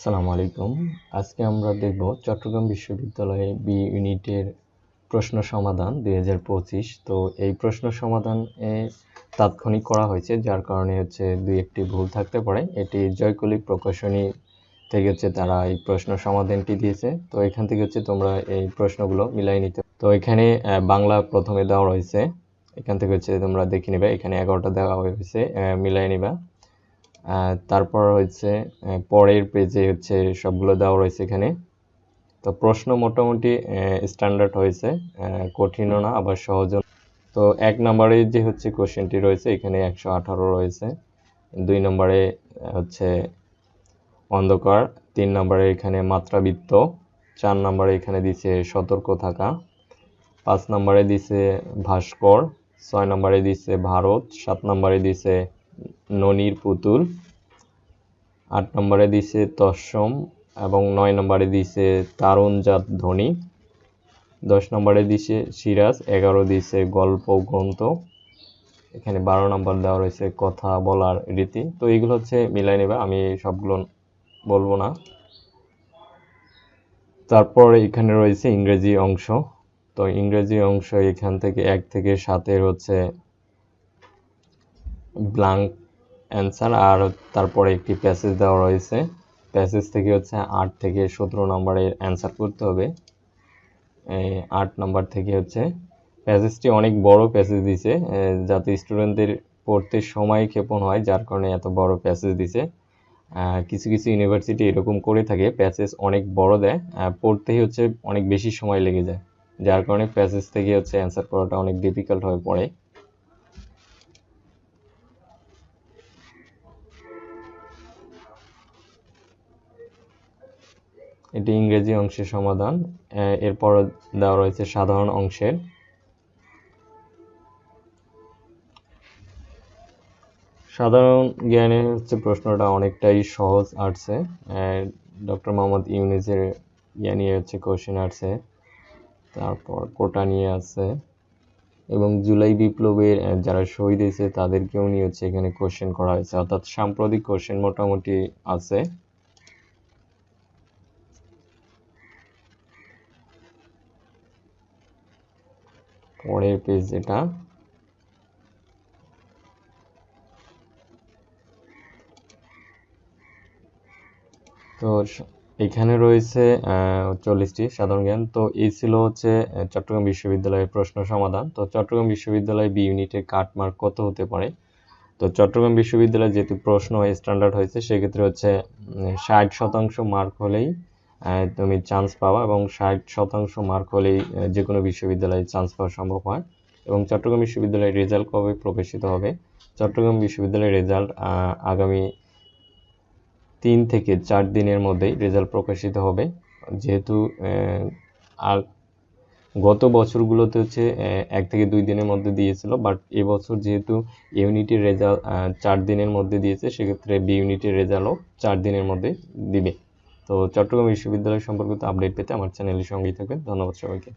আসসালামু আলাইকুম। আজকে আমরা দেখব চট্টগ্রাম বিশ্ববিদ্যালয়ে বি ইউনিটের প্রশ্ন সমাধান দুই হাজার পঁচিশ। তো এই প্রশ্ন সমাধান এ তাৎক্ষণিক করা হয়েছে, যার কারণে হচ্ছে দুই একটি ভুল থাকতে পারে। এটি জয়কলি প্রকাশনী থেকে হচ্ছে তারা এই প্রশ্ন সমাধানটি দিয়েছে। তো এখান থেকে হচ্ছে তোমরা এই প্রশ্নগুলো মিলাই নিতে তো এখানে বাংলা প্রথমে দেওয়া রয়েছে। এখান থেকে হচ্ছে তোমরা দেখে নেবে, এখানে এগারোটা দেওয়া হয়েছে মিলাই নিবা। তারপর হচ্ছে পরের পেজে হচ্ছে সবগুলো দেওয়া রয়েছে এখানে। তো প্রশ্ন মোটামুটি স্ট্যান্ডার্ড হয়েছে কঠিনও না, আবার সহজও তো এক নম্বরে যে হচ্ছে কোশ্চেনটি রয়েছে, এখানে একশো আঠারো রয়েছে। দুই নম্বরে হচ্ছে অন্ধকার, তিন নম্বরে এখানে মাত্রাবৃত্ত, চার নম্বরে এখানে দিছে সতর্ক থাকা, পাঁচ নম্বরে দিছে ভাস্কর, ছয় নম্বরে দিছে ভারত, সাত নম্বরে দিছে ননির পুতুল। আট নম্বরে দিছে তসম এবং নয় নম্বরে দিছে তারুণজাত ধ্বনি। দশ নম্বরে দিছে সিরাজ, এগারো দিছে গল্প গ্রন্থ। এখানে বারো নম্বর দেওয়া রয়েছে কথা বলার রীতি। তো এইগুলো হচ্ছে মিলাই নেবে, আমি সবগুলো বলব না। তারপর এখানে রয়েছে ইংরেজি অংশ। তো ইংরেজি অংশ এখান থেকে এক থেকে সাতের হচ্ছে ব্লাঙ্ক অ্যান্সার আর তারপরে একটি প্যাসেজ দেওয়া রয়েছে। প্যাসেজ থেকে হচ্ছে আট থেকে সতেরো নম্বরের অ্যান্সার করতে হবে। আট নম্বর থেকে হচ্ছে প্যাসেজটি অনেক বড় প্যাসেজ দিছে যাতে স্টুডেন্টদের পড়তে সময় ক্ষেপণ হয়, যার কারণে এত বড় প্যাসেজ দিছে। কিছু কিছু ইউনিভার্সিটি এরকম করে থাকে প্যাসেজ অনেক বড় দেয় পড়তেই হচ্ছে অনেক বেশি সময় লেগে যায়, যার কারণে প্যাসেজ থেকে হচ্ছে অ্যান্সার করাটা অনেক ডিফিকাল্ট হয়ে পড়ে। এটি ইংরেজি অংশের সমাধান। এরপর দেওয়া রয়েছে সাধারণ অংশের। সাধারণ জ্ঞানের হচ্ছে প্রশ্নটা অনেকটাই সহজ আসছে। ডক্টর মোহাম্মদ ইউনিসের ইয়ে নিয়ে হচ্ছে কোশ্চেন আসছে। তারপর কোটা নিয়ে আছে এবং জুলাই বিপ্লবের যারা শহীদ হয়েছে তাদেরকেও নিয়ে হচ্ছে এখানে কোশ্চেন করা হয়েছে। অর্থাৎ সাম্প্রতিক কোশ্চেন মোটামুটি আছে। পরের পেজ এটা তো এখানে রয়েছে চল্লিশটি সাধারণ জ্ঞান। তো এই ছিল হচ্ছে চট্টগ্রাম বিশ্ববিদ্যালয়ের প্রশ্ন সমাধান। তো চট্টগ্রাম বিশ্ববিদ্যালয় বি ইউনিটের কাটমার্ক কত হতে পারে? তো চট্টগ্রাম বিশ্ববিদ্যালয় যেহেতু প্রশ্ন স্ট্যান্ডার্ড হয়েছে, সেক্ষেত্রে হচ্ছে ষাট শতাংশ মার্ক হলেই তুমি চান্স পাওয়া এবং ষাট শতাংশ মার্ক হলেই যে কোনো বিশ্ববিদ্যালয়ে চান্স পাওয়া সম্ভব হয়। এবং চট্টগ্রাম বিশ্ববিদ্যালয়ের রেজাল্ট কবে প্রকাশিত হবে? চট্টগ্রাম বিশ্ববিদ্যালয়ের রেজাল্ট আগামী তিন থেকে চার দিনের মধ্যেই রেজাল্ট প্রকাশিত হবে। যেহেতু আর গত বছরগুলোতে হচ্ছে এক থেকে দুই দিনের মধ্যে দিয়েছিল বাট এবছর যেহেতু ইউনিটির রেজাল্ট চার দিনের মধ্যে দিয়েছে, সেক্ষেত্রে বি ইউনিটের রেজাল্টও চার দিনের মধ্যে দিবে। তো চট্টগ্রাম বিশ্ববিদ্যালয় সম্পর্কিত আপডেট পেতে আমার চ্যানেলের সঙ্গেই থাকবেন। ধন্যবাদ সবাইকে।